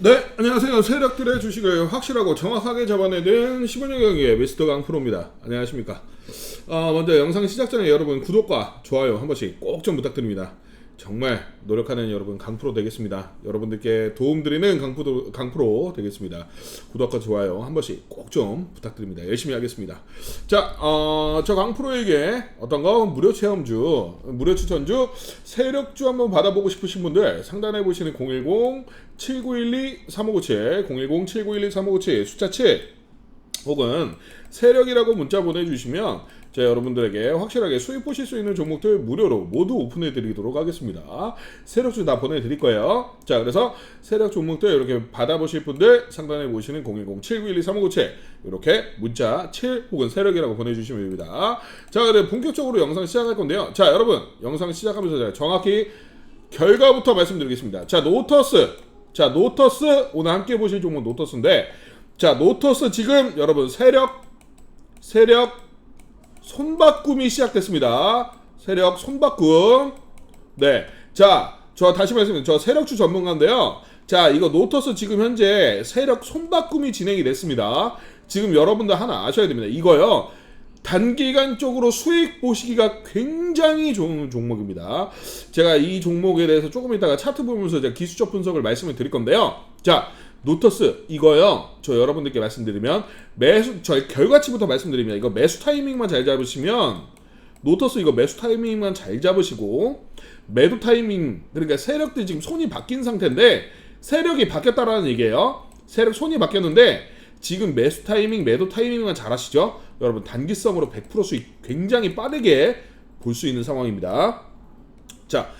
네, 안녕하세요. 세력들의 주식을 확실하고 정확하게 잡아내는 15년 경기의 미스터 강프로입니다. 안녕하십니까. 아, 먼저 영상 시작 전에 여러분 구독과 좋아요 한 번씩 꼭 좀 부탁드립니다. 정말 노력하는 여러분 강프로 되겠습니다. 여러분들께 도움드리는 강프로, 강프로 되겠습니다. 구독과 좋아요 한 번씩 꼭 좀 부탁드립니다. 열심히 하겠습니다. 자, 어, 저 강프로에게 어떤 거 무료 체험주, 무료 추천주, 세력주 한번 받아보고 싶으신 분들 상단에 보시는 010 7912 3597 010 7912 3597 숫자 7 혹은 세력이라고 문자 보내주시면 제가 여러분들에게 확실하게 수익 보실 수 있는 종목들 무료로 모두 오픈해 드리도록 하겠습니다. 세력주 다 보내드릴 거예요. 자, 그래서 세력 종목들 이렇게 받아보실 분들 상단에 보시는 010-7912-3597 이렇게 문자 7 혹은 세력이라고 보내주시면 됩니다. 자, 그럼 본격적으로 영상 시작할 건데요. 자, 여러분 영상 시작하면서 제가 정확히 결과부터 말씀드리겠습니다. 자, 노터스. 자, 노터스 오늘 함께 보실 종목 노터스인데 자, 노터스 지금 여러분 세력 세력 손바꿈이 시작됐습니다. 세력 손바꿈. 네. 자, 저 다시 말씀드리면 저 세력주 전문가인데요. 자, 이거 노터스 지금 현재 세력 손바꿈이 진행이 됐습니다. 지금 여러분들 하나 아셔야 됩니다. 이거요. 단기간적으로 수익 보시기가 굉장히 좋은 종목입니다. 제가 이 종목에 대해서 조금 이따가 차트 보면서 제가 기술적 분석을 말씀을 드릴 건데요. 자, 노터스 이거요. 저 여러분들께 말씀드리면 매수 저 결과치부터 말씀드리면 이거 매수 타이밍만 잘 잡으시면 노터스 이거 매수 타이밍만 잘 잡으시고 매도 타이밍 그러니까 세력들이 지금 손이 바뀐 상태인데 세력이 바뀌었다라는 얘기예요. 세력 손이 바뀌었는데 지금 매수 타이밍, 매도 타이밍만 잘 하시죠. 여러분 단기성으로 100% 수익 굉장히 빠르게 볼 수 있는 상황입니다. 자,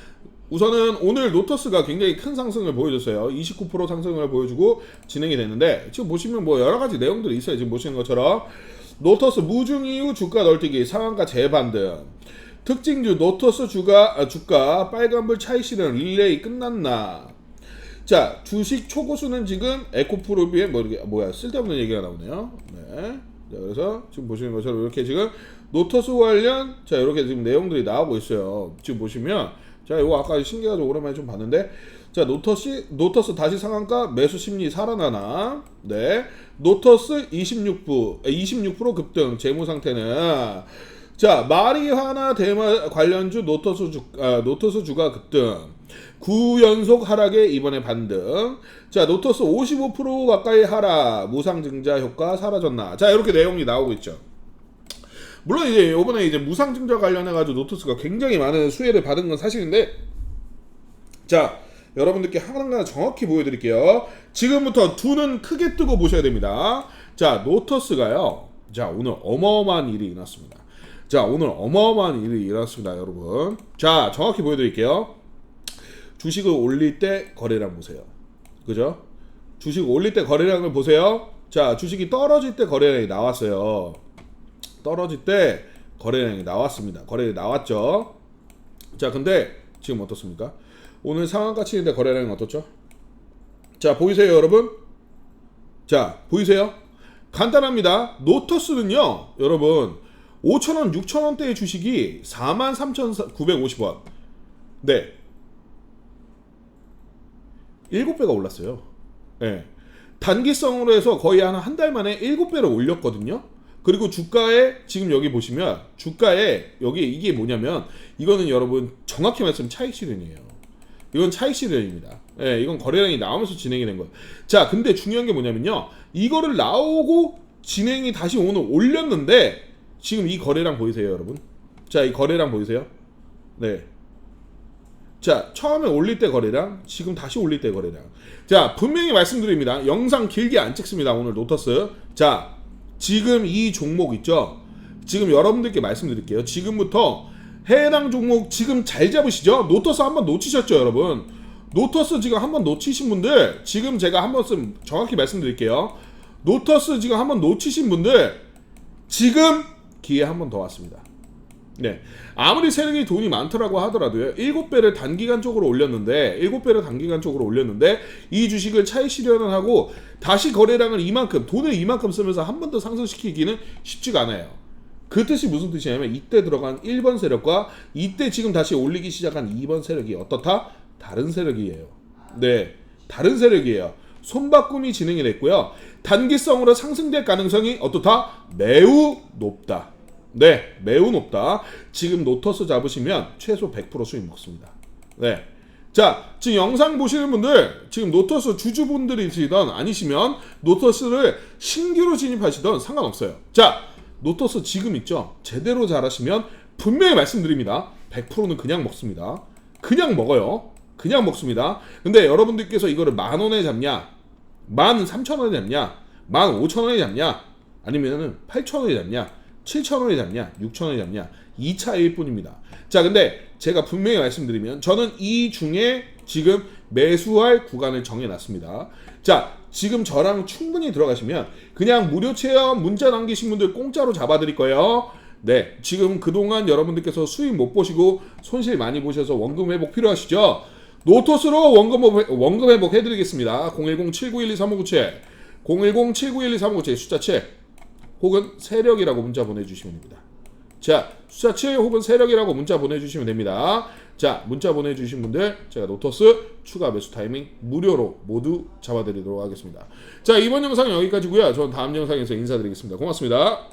우선은 오늘 노터스가 굉장히 큰 상승을 보여줬어요. 29% 상승을 보여주고 진행이 됐는데 지금 보시면 뭐 여러 가지 내용들이 있어요. 지금 보시는 것처럼 노터스 무중 이후 주가 널뛰기 상한가 재반등 특징주 노터스 주가 아, 주가 빨간불 실현 릴레이 끝났나 자 주식 초고수는 지금 에코프로비에 뭐 이렇게 뭐야 쓸데없는 얘기가 나오네요. 네. 자, 그래서 지금 보시는 것처럼 이렇게 지금 노터스 관련 자 이렇게 지금 내용들이 나오고 있어요. 지금 보시면 자 이거 아까 신기하죠 오랜만에 좀 봤는데 자 노터스 노터스 다시 상한가 매수 심리 살아나나 네 노터스 26% 26% 급등 재무 상태는 자 마리화나 대마 관련주 노터스 주 아, 노터스 주가 급등 9연속 하락에 이번에 반등. 자, 노터스 55% 가까이 하락. 무상 증자 효과 사라졌나. 자, 이렇게 내용이 나오고 있죠. 물론 이제 이번에 이제 무상증자 관련해 가지고 노트스가 굉장히 많은 수혜를 받은 건 사실인데 자 여러분들께 하나하나 정확히 보여드릴게요. 지금부터 두 눈 크게 뜨고 보셔야 됩니다. 자 노터스가요. 자 오늘 어마어마한 일이 일어났습니다. 자 오늘 어마어마한 일이 일어났습니다 여러분. 자 정확히 보여드릴게요. 주식을 올릴 때 거래량 보세요. 그죠? 주식 올릴 때 거래량을 보세요. 자 주식이 떨어질 때 거래량이 나왔어요 떨어질 때 거래량이 나왔습니다. 거래량이 나왔죠. 자, 근데 지금 어떻습니까? 오늘 상한 가 치는데 거래량이 어떻죠? 자, 보이세요, 여러분? 자, 보이세요? 간단합니다. 노터스는요, 여러분, 5,000원, 6,000원대의 주식이 43,950원. 네. 7배가 올랐어요. 예. 네. 단기성으로 해서 거의 한 한 달 만에 7배를 올렸거든요. 그리고 주가에 지금 여기 보시면 주가에 여기 이게 뭐냐면 이거는 여러분 정확히 말씀 차익 실현이에요. 이건 차익 실현입니다. 예, 이건 거래량이 나오면서 진행이 된 거예요. 자, 근데 중요한 게 뭐냐면요. 이거를 나오고 진행이 다시 오늘 올렸는데 지금 이 거래량 보이세요, 여러분? 자, 이 거래량 보이세요? 네. 자, 처음에 올릴 때 거래량, 지금 다시 올릴 때 거래량. 자, 분명히 말씀드립니다. 영상 길게 안 찍습니다. 오늘 노터스. 자, 지금 이 종목 있죠? 지금 여러분들께 말씀드릴게요. 지금부터 해당 종목 지금 잘 잡으시죠? 노터스 한번 놓치셨죠, 여러분? 노터스 지금 한번 놓치신 분들 지금 제가 한 번쯤 정확히 말씀드릴게요. 노터스 지금 한번 놓치신 분들 지금 기회 한번 더 왔습니다. 네. 아무리 세력이 돈이 많더라고 하더라도요. 7배를 단기간적으로 올렸는데 7배를 단기간적으로 올렸는데 이 주식을 차익 실현을 하고 다시 거래량을 이만큼 돈을 이만큼 쓰면서 한 번 더 상승시키기는 쉽지가 않아요. 그 뜻이 무슨 뜻이냐면 이때 들어간 1번 세력과 이때 지금 다시 올리기 시작한 2번 세력이 어떻다? 다른 세력이에요. 네. 다른 세력이에요. 손바꿈이 진행이 됐고요. 단기성으로 상승될 가능성이 어떻다? 매우 높다. 네, 매우 높다. 지금 노터스 잡으시면 최소 100% 수익 먹습니다. 네. 자, 지금 영상 보시는 분들, 지금 노터스 주주분들이시던 아니시면 노터스를 신규로 진입하시던 상관없어요. 자, 노터스 지금 있죠? 제대로 잘하시면 분명히 말씀드립니다. 100%는 그냥 먹습니다. 그냥 먹어요. 그냥 먹습니다. 근데 여러분들께서 이거를 만 원에 잡냐? 만 삼천 원에 잡냐? 만 오천 원에 잡냐? 아니면은 팔천 원에 잡냐? 칠천 원에 잡냐? 육천 원에 잡냐? 이 차이일 뿐입니다. 자, 근데 제가 분명히 말씀드리면 저는 이 중에 지금 매수할 구간을 정해놨습니다. 자, 지금 저랑 충분히 들어가시면 그냥 무료 체험 문자 남기신 분들 공짜로 잡아드릴 거예요. 네, 지금 그동안 여러분들께서 수익 못 보시고 손실 많이 보셔서 원금 회복 필요하시죠? 노토스로 원금, 회복- 원금 회복 해드리겠습니다. 010-7912-3597 010-7912-3597 숫자 7 혹은 세력이라고 문자 보내주시면 됩니다. 자, 7 혹은 세력이라고 문자 보내주시면 됩니다. 자, 문자 보내주신 분들 제가 노터스 추가 매수 타이밍 무료로 모두 잡아드리도록 하겠습니다. 자, 이번 영상 여기까지고요. 저는 다음 영상에서 인사드리겠습니다. 고맙습니다.